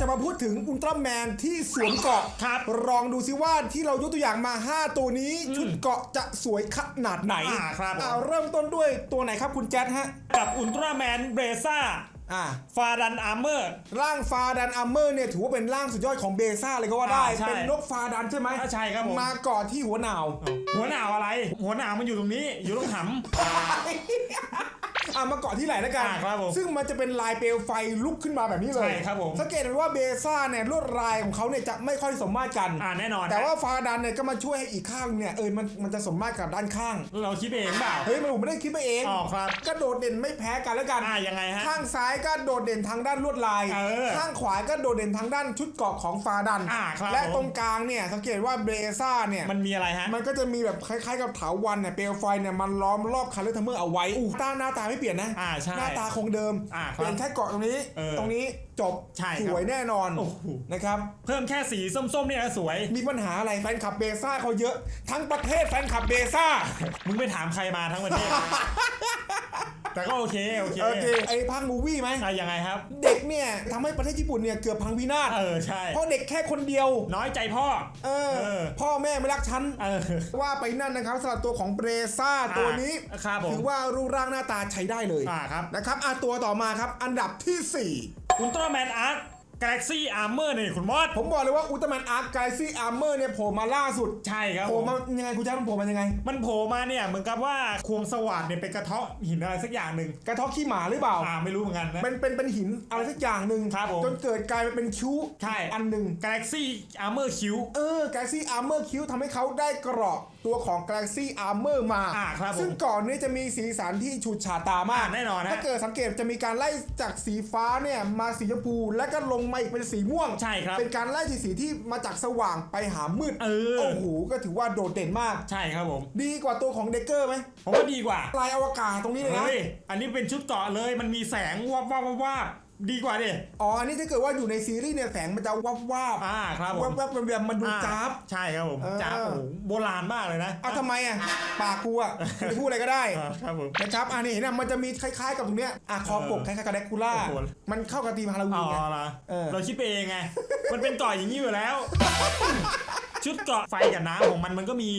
จะมาพูดถึงอุลตร้าแมนที่สวมเกราะครับลองดูซิว่าที่เรายกตัวอย่างมา 5 ตัวนี้ ชุดเกราะจะสวยขนาดไหนอ่าครับผม อ่าเริ่มต้นด้วยตัวไหนครับคุณแจ๊ดฮะกับอุลตร้าแมนเบซ่าอ่า ฟาดันอาร์เมอร์ ร่างฟาดันอัมเมอร์เนี่ยถือว่าเป็นร่างสุดยอดของเบซ่าเลยก็ว่าได้ อ่าใช่เป็นนกฟาดันใช่ไหมอ่าใช่ครับผม มาเกาะที่หัวหนาว หัวหนาวอะไร หัวหนาวมันอยู่ตรงนี้ อยู่ตรงห อะมาเกาะที่ไหนแล้วกันอ่าครับผมซึ่งมันจะเป็นลายเปลวไฟลุกขึ้นมาแบบนี้เลยใช่ครับผม สังเกตเห็นว่าเบซ่าเนี่ยลวดลายของเขาเนี่ยจะไม่ค่อยสมมาตรกันำอ่าแน่นอนแต่ว่าฟาดันเนี่ยก็มาช่วยให้อีกข้างเนี่ยเออมันมันจะสมมาตรกับด้านข้าง เราคิดเองเปล่า เฮ้ยมันผมไม่ได้คิดไปเองอ๋อครับก็โดดเด่นไม่แพ้กันแล้วกันอ่ายังไงฮะข้างซ้ายก็โดดเด่นทางด้านลวดลาย เออข้างขวาก็โดดเด่นทางด้านชุดเกราะของฟาดัน อ่าครับและผม ตรงกลางเนี่ยสังเกตว่าเบซ่าเนี่ย มันมีอะไรฮะ มันก็จะมีแบบคล้ายๆกับเถาวันเนี่ยเปลวไฟเนี่ยมันล้อมรอบคาร์เลอร์ทัมเมอร์เอาไว้อู้ตาหน้าตาไม่เปลี่ยนนะอ่าใช่หน้าตาคงเดิมอ่าครับเปลี่ยนแค่เกาะตรงนี้ เออตรงนี้จบใช่ครับสวยแน่นอนโอ้โห นะครับเพิ่มแค่สีส้มๆเนี่ยสวย มีปัญหาอะไรแฟนคลับเบซ่าเขาเยอะ ทั้งประเทศแฟนคลับเบซ่า มึงไปถามใครมาทั้งประเทศ แต่ก็โอเคโอเคโอเคไอ้ภาคมูวี่ไหมอะยังไงครับ เด็กเนี่ยทำให้ประเทศญี่ปุ่นเนี่ยเกือบพังพินาศเออใช่เพราะเด็กแค่คนเดียว น้อยใจพ่อ เออเออพ่อแม่ไม่รักฉันเออว่าไปนั่นนะครับสำหรับตัวของเบรซ่าตัวนี้อ่าครับผมถือว่ารูปร่างหน้าตาใช้ได้เลยอ่าครับนะครับอะตัวต่อมาครับ อันดับที่อุลตร้าแมนอาร์ต กาแล็กซี่อาร์เมอร์นี่คุณมอส4ผมบอกเลยว่าอุลตร้าแมนอาร์คไกซี่อาร์เมอร์เนี่ยโผล่มาล่าสุดใช่ครับโผล่ผมมายังไงคุณแจ๊คมันโผล่มายังไง มันโผล่มาเนี่ยเหมือนกับว่าควงสวัสดเนี่ยเป็นกระเทาะหินอะไรสักอย่างหนึ่งกระเทาะขี้หมาหรือเปล่า อ่าไม่รู้เหมือนกันนะเป็นเป็นเป็นหินอะไรสักอย่างหนึ่งครับผมจนเกิดกลายเป็นคิ้วใช่ อันหนึ่งกาแล็กซี่อาร์เมอร์คิวเออ Galaxy Armor Q ทำให้เขาได้เกราะตัวของ Galaxy Armor มา อ่าครับผมซึ่งก่อนนี้จะมีสีสันที่ฉูดฉาดตามากอ่าแน่นอนนะถ้าเกิดสังเกตจะมีการไล่จากสีฟ้าเนี่ยมาสีชมพูแล้วก็ลงมาอีกเป็นสีม่วง ใช่ครับ เป็นการไล่สีสีที่มาจากสว่างไปหามืดเออ โอ้โหก็ถือว่าโดดเด่นมาก ใช่ครับผม ดีกว่าตัวของเดกเกอร์ไหมผมว่าดีกว่าลายอวกาศตรงนี้เลยนะเฮ้ยอันนี้เป็นชุดเกราะเลยมันมีแสงวับวับวับวับ ดีกว่าดิอ๋อ อันนี้ถ้าเกิดว่าอยู่ในซีรีส์เนี่ยแสงมันจะวับวาบอ่าครับผมวับวับวับวับมันดูอ่าจ้าบ ใช่ครับผมเออ จ้าบโอ้โหโบราณมากเลยนะ เอาทำไมอะปากกูอะจะพูดอะไรก็ได้อ่าครับผมนะครับอันนี้เห็นนะมันจะมีคล้ายๆกับตรงเนี้ยอะคอปกคล้ายๆกับแดกคูล่า โอ้โห มันเข้ากับธีมฮาโลวีอ๋นไงอละเออ เราคิดไปเองไง มันเป็นเกราะอย่างนี้อยู่แล้ว ชุดเกราะไฟกับน้ำของมันมันก็มี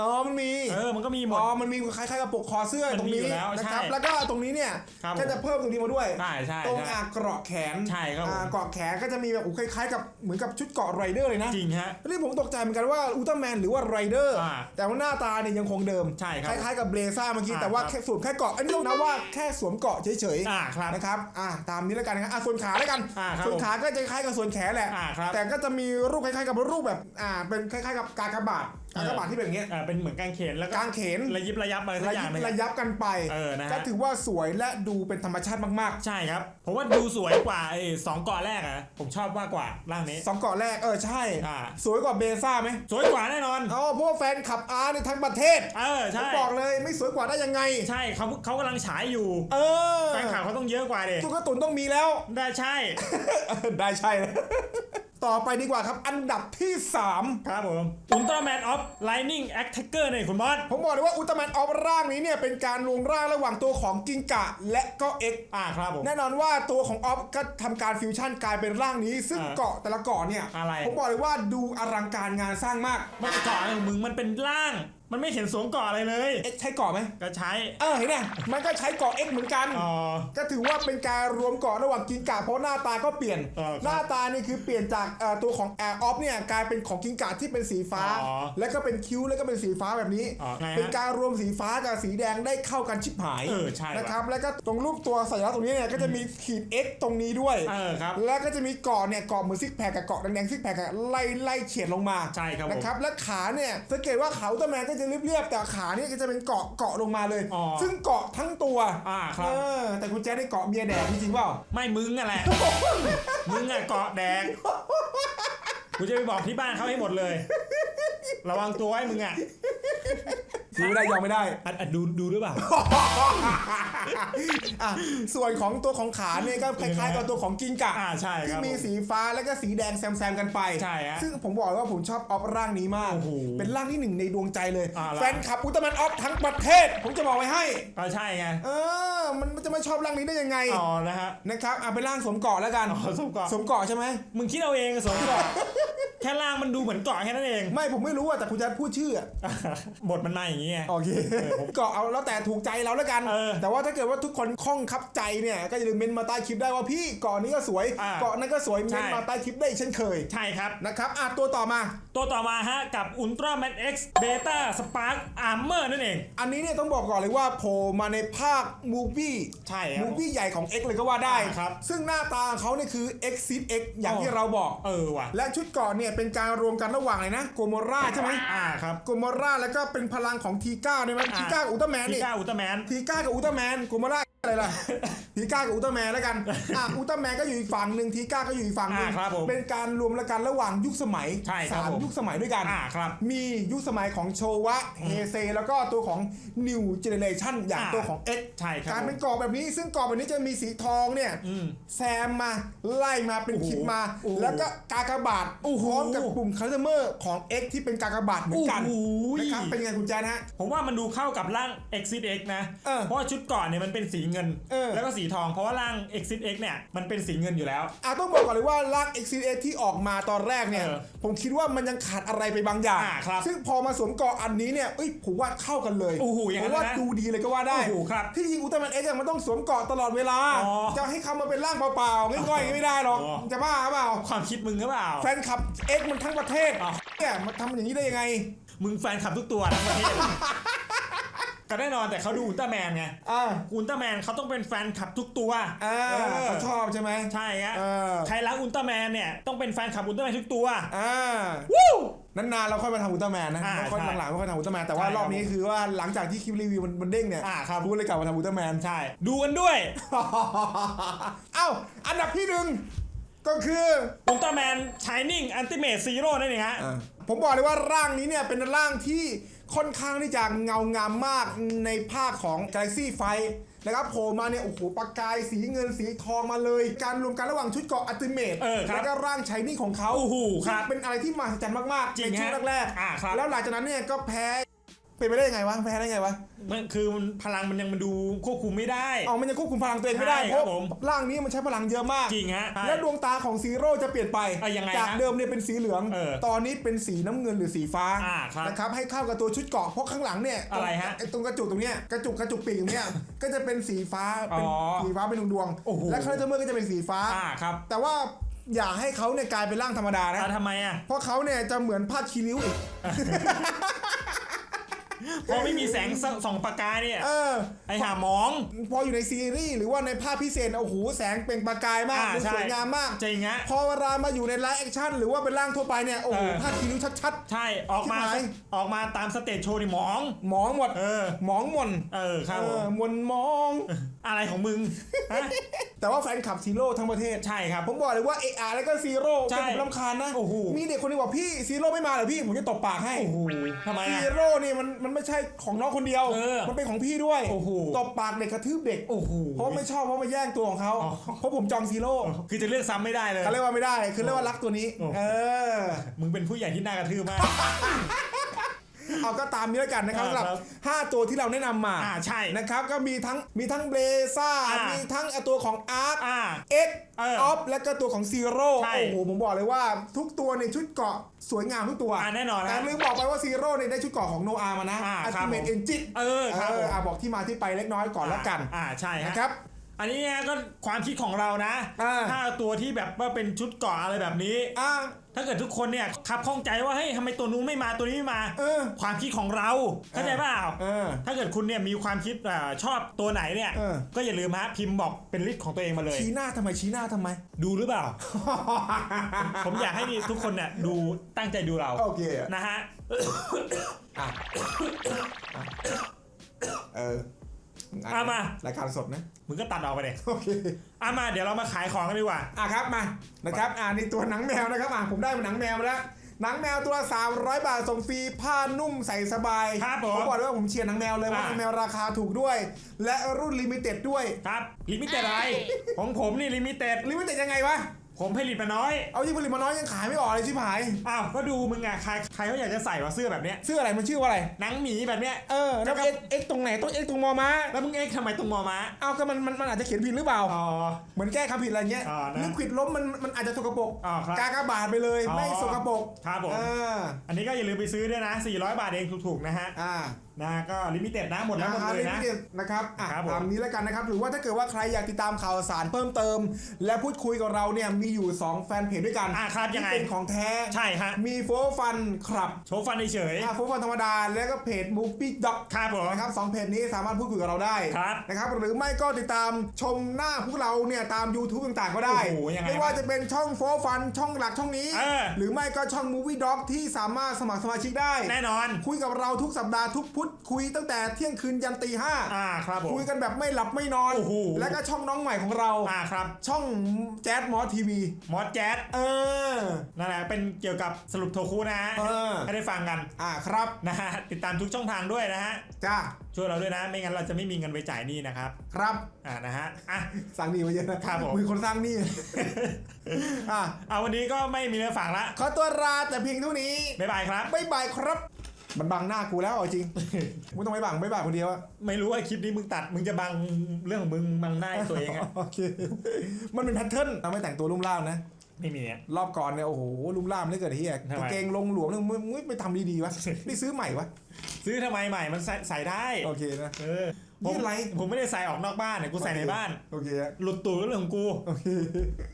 อ๋อมันมีเออมันก็มีหมด อ๋อมันมีคล้ายๆกับปกคอเสื้อมันตรงมีนี้อยู่แล้วนะครับใช่แล้วก็ตรงนี้เนี่ยครับก็จะเพิ่มตรงนี้มาด้วย ใช่ใช่ตรงใช่ อะเกราะแขนใช่ครับผม อ่าเกราะแขนก็จะมีแบบโอ้คล้ายๆกับเหมือนกับชุดเกราะไรเดอร์เลยนะจริงฮะ นี่ผมตกใจเหมือนกันว่าอุลตร้าแมนหรือว่าไรเดอร์อ่าแต่ว่าหน้าตาเนี่ยยังคงเดิม ใช่ครับคล้ายๆกับเบลซ่าเมื่อกี้อ่าแต่ว่าครับ แค่สวมแค่เกราะอันนี้ต้องนะว่าแค่สวมเกราะเฉยๆ อ่าครับ นะครับ อ่าตามนี้แล้วกันนะครับอ่าส่วนขาแล้วกัน อ่าครับส่วนขาก็จะคล้ายกับส่วนแขนแหละ อ่าครับแต่ก็จะมีรูปคล้ายๆกับรูปแบบ อ่า เป็นคล้ายๆกับกากบาทกากบาทที่เป็นอย่างเงี้ยอ่าเป็นเหมือนกางเขนแล้วก็กางเขนระยิบระยับอะไรสักระอยิย่างบหนึงระยับกันไปเออนะฮะก็ถือว่าสวยและดูเป็นธรรมชาติมากใช่ครับผมว่าดูสวยกว่าไอ้สองเกาะแรกอะผมชอบมากกว่าร่างนี้ๆสองเกาะแรกเออใช่อ่าสวยกว่าเบซ่าไหมสวยกว่าแน่นอนอ๋อเพราะว่าแฟนขับอาร์ในทั้งประเทศเออผมใช่บอกเลยไม่สวยกว่าได้ยังไง ใช่เขาเขากำลังฉายอยู่ เออแฟนข่าวเขาต้องเยอะกว่าเด็ตุ๊กตุนต้องมีแล้วได้ใช่ได้ใช่ ต่อไปดีกว่าครับ อันดับที่ 3 ครับผมอุลตร้าแมนออฟไลนิ่งแอคแทกเกอร์เนี่ยคุณบอสผมบอกเลยว่าอุลตร้าแมนออฟร่างนี้เนี่ยเป็นการรวมร่างระหว่างตัวของกิงกะและก็เอ็กอ่าครับผมแน่นอนว่าตัวของออฟก็ทำการฟิวชั่นกลายเป็นร่างนี้ ซึ่งอ่าเกาะแต่ละเกาะเนี่ยอะไร ผมบอกเลยว่าดูอลังการงานสร้างมาก มันเกาะอะไรของมึงมันเป็นร่าง มันไม่เห็นสวมเกาะอะไรเลย เอ็กใช้เกาะไหมก็ใช้ เออเห็นไหมมันก็ใช้เกาะเอ็กเหมือนกัน อ๋อ ก็ถือว่าเป็นการรวมเกาะระหว่างกิงกะเพราะหน้าตาก็เปลี่ยน เออครับหน้าตานี่คือเปลี่ยนจากเอ่อตัวของแอร์ออฟเนี่ยกลายเป็นของกิงกะที่เป็นสีฟ้า อ๋อแล้วก็เป็นคิ้วแล้วก็เป็นสีฟ้าแบบนี้ อ๋อไงฮะเป็นการรวมสีฟ้ากับสีแดงได้เข้ากันชิบหายเออใช่ว่ะนะครับ แล้วก็ตรงรูปตัวสัญลักษณ์ตรงนี้เนี่ยก็จะมีขีด X ตรงนี้ด้วยเออครับแล้วก็จะมีเกาะเนี่ยเกาะเหมือนซิกแพคกับเกาะแดงๆซิกแพคอะไล่ไล่เฉียดลงมาใช่ครับผม นะครับ และขาเนี่ยสังเกตว่าเขาอุลตร้าแมนก็จะเรียบๆแต่ขาเนี่ยก็จะเป็นเกาะเกาะลงมาเลย อ๋อ ซึ่งเกาะทั้งตัวอ่าครับเออแต่คุณแจ๊ดได้เกาะเมียแดกจริงๆเปล่า ไม่มึงอะแหละ มึงอะเกาะแดงกูจะไปบอกที่บ้านเขาให้หมดเลย ระวังตัวไว้มึงอะ ซื้อไม่ได้ยอมไม่ได้อะอะดูดูหรือเปล่า อะส่วนของตัวของขาเนี่ยก็คล้ายๆกับตัวของกิงกะอ่าใช่คที่รับมีสีฟ้าแล้วก็สีแดงแซมๆกันไป ใช่ฮะซึ่งผมบอกเลยว่าผมชอบออฟร่างนี้มาก โอ้โหเป็นร่างที่หนึ่งในดวงใจเลย อ่าล่ะ แฟนคลับอุลตร้าแมนออฟทั้งประเทศ ผมจะบอกไว้ให้ ก็ใช่ไงเออ มันจะไม่ชอบร่างนี้ได้ยังไง อ๋อนะฮะนะครับอะเป็นร่างสวมเกาะแล้วกันอ๋อสวมเกาะสวมเกาะใช่ไหมมึงคิดเอาเองสมก่อน แค่ล่างมันดูเหมือนเกาะแค่นั้นเอง ไม่ผมไม่รู้อะแต่คุณจะพูดชื่ออะบทมันมาอย่างนี้ไง โอเคผมเกาะเอาแล้วแต่ถูกใจเราแล้วกัน เออแต่ว่าถ้าเกิดว่าทุกคนคล่องคับใจเนี่ยก็อย่าลืมเมนมาใต้คลิปได้ว่าพี่เกาะนี้ก็สวยอ่า เกาะนั้นก็สวยใช่เมนมาใต้คลิปได้อีกเช่นเคยใช่ครับ นะครับอะตัวต่อมา ตัวต่อมาฮะ กับ Ultra Man X Beta Spark Armor นั่นเอง อันนี้เนี่ยต้องบอกก่อนเลยว่าโผล่มาในภาคมูฟี่ใช่ครับมูฟี่ใหญ่ของ X เลยก็ว่าได้ อ่าครับ ซึ่งหน้าตาของเขาเนี่ยคือ X s i d X อย่างอ๋อที่เราบอก เออว่ะ และชุดเกราะเนี่ยเป็นการรวมกันระหว่างอะไรนะโกโมราใช่ไหมอ่าครับโกโมราแล้วก็เป็นพลังของทีก้าเนี่ยมันอ่าทีก้าอุลตร้าแมนพีนี่ก้าอุลตร้าแมน ทีก้ากับอุลตร้าแมนโกโมรา อะไรล่ะ ทีก้ากับอุลตร้าแมนแล้วกันอะอุลตร้าแมนก็อยู่อีกฝั่งหนึ่งทีก้าก็อยู่อีกฝั่งหนึ่งอ่าครับผมเป็นการรวมละกันระหว่างยุคสมัยใช่ครับสามผม ยุคสมัยด้วยกัน อ่าครับ มียุคสมัยของโชวะเฮเซ แล้วก็ตัวของ New Generation อย่างอ่า ตัวของ X ใช่ครับการเป็นกรอบแบบนี้ ซึ่งกรอบแบบนี้จะมีสีทองเนี่ย อืม แซมมาไล่มาเป็นโอ้โหคลิปมา โอ้โหแล้วก็กากบาทโอ้โหพร้อมกับปุ่มคัลเตอร์ของ X ที่เป็นกากบาทเหมือนกันโอ้โห นะครับเป็นยังไงคุณแจ๊นะฮะ ผมว่ามันดูเข้ากับร่าง Exit X นะ เออ เพราะว่าชุดเก่อนเนี่ยมันเป็นสีเงิน เออ แล้วก็สีทองเพราะว่าร่าง Exit X เนี่ยมันเป็นสีเงินอยู่แล้ว อะต้องบอกก่อนเลยว่าร่าง X S ที่ออกมาตอนแรกเนี่ย เออผมคิดว่ามันยังขาดอะไรไปบางอย่าง อ่าครับซึ่งพอมาสวมเกาะอันนี้เนี่ยเอ้ยผมว่าเข้ากันเลยโอ้โหอย่างผนั้มนว่านะดูดีเลยก็ว่าได้ โอ้โหครับที่จริงอุลตร้าแมนเอ็กซ์มันต้องสวมเกาะตลอดเวลา อ๋อจะให้เขามาเป็นร่างเปล่าๆง่อยๆไม่ได้หรอกอ๋อ จะบ้าเปล่า ความคิดมึงหรือเปล่า แฟนคลับเอ็กซ์มันทั้งประเทศอ๋อ เนี่ยมันทำอย่างนี้ได้ยังไง มึงแฟนคลับทุกตัวทั้งประเทศ ก็แน่นอนแต่เขาดูอุลตร้าแมนไงอ่าอุลตร้าแมนเขาต้องเป็นแฟนคลับทุกตัวอ่าเออเขาชอบใช่ไหมใช่ฮะเออใครรักอุลตร้าแมนเนี่ยต้องเป็นแฟนคลับอุลตร้าแมนทุกตัวอ่าวู้นานๆเราค่อยมาทำอุลตร้าแมนนะอ่าไม่ค่อยใช่หลังๆไม่ค่อยทำอุลตร้าแมนแต่ว่าใช่รอบนี้คือว่าหลังจากที่คลิปรีวิวมันมันเด้งเนี่ยอ่าครับกูเลยกลับมาทำอุลตร้าแมนใช่ ดูกันด้วย เอ้า อันดับที่หนึ่งก็คืออุลตร้าแมนชายนิ่งอันติเมทซีโร่นั่นเองฮะผมบอกเลยว่าร่างนี้เนี่ยเป็นร่างที่ ค่อนข้างที่จะเงางามมากในภาคของ Galaxy f i นะครับโผล่มาเนี่ยโอ้โหประกายสีเงินสีทองมาเลย การรวมกันระหว่างชุดเกราะอัลติเมทเออครับแล้วก็ร่างชายนิ่งของเขาโอ้โหครับซึ่งเป็นอะไรที่มหัศจรรย์มากๆจริงในช่วงฮะแรกอ่าครับ แล้วหลังจากนั้นเนี่ยก็แพ้ เป็นไปได้ยังไงวะแพ้ได้ไงวะมันคือมันพลังมันยังมันดูควบคุมไม่ได้ เอามันยังควบคุมพลังตัวเองไม่ได้ใช่เพครับราะผม ร่างนี้มันใช้พลังเยอะมาก จริงฮะใช่และดวงตาของซีโร่จะเปลี่ยนไป อะยังไงจากฮะเดิมเนี่ยเป็นสีเหลือง เออตอนนี้เป็นสีน้ำเงินหรือสีฟ้าอ่าครับนะครับให้เข้ากับตัวชุดเกราะเพราะข้างหลังเนี่ยอะไรฮะตงตรงกระจุกตรงเนี้ยกระจุกกระจุกปีกตรงเนี้ย ก็จะเป็นสีฟ้าเป็นอ๋อสีฟ้าเป็นดวงโอ้โหๆและคาร์เทอร์เมอร์ก็จะเป็นสีฟ้า อ่าครับแต่ว่าอย่าให้เขาเนี่ยกลายเป็นร่างธรรมดานะ อะทำไมอะ เพราะเขาเนี่ยจะเหมือนผ้าคีริ้วอีก พอไม่มีแสงสส่องประกายเนี่ยเออ ไอหามอง พออยู่ในซีรีส์หรือว่าในภาพพิเศษโอ้โหแสงเปล่งประกายมากอ่าดูใช่ สวยงามมาก จริงฮะ พอเวลามาอยู่ในไลฟ์แอคชั่นหรือว่าเป็นร่างทั่วไปเนี่ยโอ้โหเออ ภาพคีริ้วชัด ใช่ออกมาชิบหายออกมาตามสเตจโชว์นี่หมอง ๆหมองหมดเออ หมองหมนเออครับเอผมอหมนมอง อะไรของมึงฮะแต่ว่าแฟนคลับซีโร่ทั้งประเทศ ใช่ครับ ผมบอกเลยว่าเออาแล้วก็ซีโร่ใช่ เป็นผมรำคาญนะ โอ้โห มีเด็กคนหนึงบอกพี่ซีโร่ไม่มาเหรอพี่ ผมจะตบปากให้ โอ้โหทำไมซีอะโร่นี่มันมันไม่ใช่ของน้องคนเดียว เออมันเป็นของพี่ด้วยโอ้โห ตบปากเด็กกระทืบเด็ก โอ้โห เพราะไม่ชอบเพราะมาแย่งตัวของเขา อ๋อ เพราะผมจองซีโร่คือจะเลือกซ้ำไม่ได้เลย เขาเรียกว่าไม่ได้ คือเรียกว่ารักตัวนี้ โอ้เออ มึงเป็นผู้ใหญ่ที่น่ากระทืบมาก เอาก็ตามนี้แล้วกันนะครับอ่าสำหรับครับห้าตัวที่เราแนะนำมาอ่าใช่นะครับก็มีทั้งมีทั้งเบซ่าอ่ามีมีทั้งตัวของอาร์คอ่าเอ็กเออออฟและก็ตัวของซีโร่ใช่โอ้โหผมบอกเลยว่าทุกตัวในชุดเกราะสวยงามทุกตัวอ่าแน่นอนแต่ฮะลืมบอกไปว่าซีโร่เนี่ยได้ชุดเกราะของโนอามานะอ่าอัครับติเมทผมเอนจิตเออครับผมอ่าบอกที่มาที่ไปเล็กน้อยก่อนแล้วกันอ่าใช่ฮะนะครับ อันนี้เนี่ยก็ความคิดของเรานะอ่า ถ้าตัวที่แบบว่าเป็นชุดเกราะอะไรแบบนี้ อ่า ถ้าเกิดทุกคนเนี่ยขับข้องใจว่าเฮ้ยทำไมตัวนู้นไม่มาตัวนี้ไม่มา เออ ความคิดของเราเข้าใจเปล่าเออถ้าเกิดคุณเนี่ยมีความคิดอ่าชอบตัวไหนเนี่ย เออ ก็อย่าลืมฮะพิมพ์บอกเป็นลิสต์ของตัวเองมาเลย ชี้หน้าทำไมชี้หน้าทำไม ดูหรือเปล่า ผมอยากให้ทุกคนเนี่ยดูตั้งใจดูเราโอเค นะฮะ อะอะเออเอามา รายการสดนะมึงก็ตัดออกไปเลยโอเคอะมาเดี๋ยวเรามาขายของกันดีกว่า อะครับมานะครับอ่านี่ตัวหนังแมวนะครับอะผมได้มาหนังแมวมาแล้วหนังแมวตัวละ300 บาทส่งฟรีผ้านุ่มใส่สบายครับผมบอกเลยว่าผมเชียร์หนังแมวเลยว่าอ่าหนังแมวราคาถูกด้วย และรุ่นลิมิเต็ดด้วย ครับลิมิเต็ดอะไร ของผมนี่ลิมิเต็ดลิมิเต็ดยังไงวะ ผมผลิตมาน้อย เอาที่ผลิตมาน้อยยังขายไม่ออกเลยชิบหาย อ้าว ก็ดูมึงอะใครใครเขาอยากจะใส่ว่าเสื้อแบบเนี้ยเสื้ออะไรมันชื่อว่าอะไร หนังหมีแบบเนี้ย เออแล้วเอ็กเอ็กตรงไหนต้องเอ็กตรงมอม้าแล้วมึงเอ็กซ์ทำไมตรงมอม้าเอาก็มันมันมันอาจจะเขียนผิดหรือเปล่า อ๋อ เหมือนแก้คำผิดอะไรเงี้ยอ่านะลิควิดล้มมันมันอาจจะสกปรกอ๋อครับกากบาทไปเลย อ๋อ ไม่สกปรกครับผม อ่าอันนี้ก็อย่าลืมไปซื้อด้วยนะ 400 บาทเองถูกๆนะฮะ อ่า นะก็ลิมิเต็ดนะหมดแล้วหมดราคาเลลิยมินะเต็ดนะครับอะครับผมตามนี้แล้วกันนะครับ หรือว่าถ้าเกิดว่าใครอยากติดตามข่าวสารเพิ่มเติม และพูดคุยกับเราเนี่ยมีอยู่ 2 แฟนเพจด้วยกันอะครับยังไงที่เป็นของแท้ใช่ฮะมีโฟฟันครับโชว์ฟันเฉยอ่าโฟฟันธรรมดา แล้วก็เพจมูฟี่ด็อกๆครับผมนะครับสองเพจนี้สามารถพูดคุยกับเราได้ครับนะครับหรือไม่ก็ติดตามชมหน้าพวกเราเนี่ยตาม YouTube ต่างๆ ก็ได้โอ้โหยังไงไม่ว่าจะเป็นช่องโฟฟันช่องหลักช่องนี้เออหรือไม่ก็ช่อง Movie Dog ที่สามารถสมัครสมาชิกได้แน่นอนคุยกับเราทุกสัปดาห์ทุกพุธคุยตั้งแต่เที่ยงคืนยันตีห้าอ่าครับผมคุยกันแบบไม่หลับไม่นอน โอ้โหแล้วก็ช่องน้องใหม่ของเราอ่าครับ ช่องแจ๊ดมอสทีวีมอสแจ๊ดเออนั่นแหละเป็นเกี่ยวกับสรุปโทคุนะฮะเออให้ได้ฟังกันอ่าครับนะฮะติดตามทุกช่องทางด้วยนะฮะจ้าช่วยเราด้วยนะ ไม่งั้นเราจะไม่มีเงินไปจ่ายหนี้นะครับ ครับอ่านะฮะอะสั่งหนีมาเยอะนะครับผมมีคนสร้างหนี้อะเอาวันนี้ก็ไม่มีเนื้อฝากละขอตัวลาแต่เพียงเท่านี้บ๊ายบายครับบ๊ายบายครับ มันบังหน้ากูแล้วเอาจริงไม่ต้องไปบังบ๊ายบายคนเดียวอะไม่รู้ว่าคลิปนี้มึงตัด มึงจะบังเรื่องของมึงบังหน้าไอ้ตัวเองอะโอเคมันเป็นแพทเทิร์นทำให้แต่งตัวลุ่มล่ามนะ ไม่มีอะรอบก่อนเนี่ยโอ้โหลุ่มล่ามเลยเกิดเฮียทำไมกางเกงลงหลวมนึงมึงมึงไปทำดีๆวะไม่ซื้อใหม่วะซื้อทำไมใหม่มันใส่ใส่ได้โอเคนะเออผมนี่อะไรผมไม่ได้ใส่ออกนอกบ้านเนี่ยกูใส่ในบ้านโอเคอะหลุดตูดก็เรื่องของกูโอเค